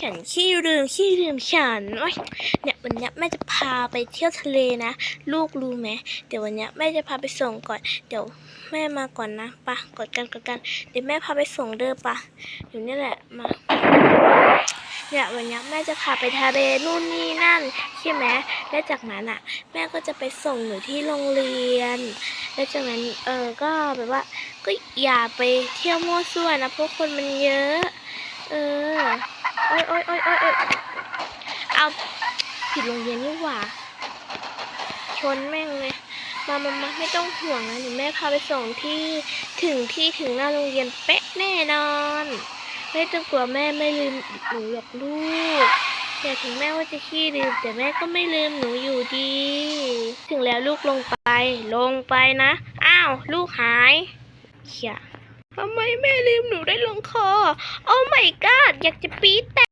ฉันขี้ลืมขี้ลืมฉันโอ๊ยเนี่ยวันนี้แม่จะพาไปเที่ยวทะเลนะ ลูกรู้ไหมเดี๋ยววันนี้แม่จะพาไปส่งก่อน เดี๋ยวแม่มาก่อนนะปะกดกันกดกัน เดี๋ยวแม่พาไปส่งเด้อปะเดี๋ยวนี่แหละมาเนี่ยวันนี้แม่จะพาไปทะเลนู่นนี่นั่นใช่ไหมและจากนั้นอะ แม่ก็จะไปส่งหนูที่โรงเรียน แล้วจากนั้นเออก็แบบว่าก็อย่าไปเที่ยวมั่วซั่วนะเพราะคนมันเยอะ โอ๊ยโอ๊ยโอ๊ยโอ๊ยโอ๊ยเอาผิดโรงเรียนนี่หว่า ชนแม่งเลยมามามาไม่ต้องห่วงนะเดี๋ยวแม่พาไปส่งที่ถึงที่ถึงหน้าโรงเรียนเป๊ะแน่นอน ไม่ต้องกลัวแม่ไม่ลืมหนูหรอกลูกแต่ถึงแม่ว่าจะขี้ลืมแต่แม่ก็ไม่ลืมหนูอยู่ดี ถึงแล้วลูกลงไป ลงไปนะ อ้าว ลูกหายเขีย ทำไมแม่ลืมหนูได้ลงคอ โอ้ไม่กาดอยากจะปี๊ดแต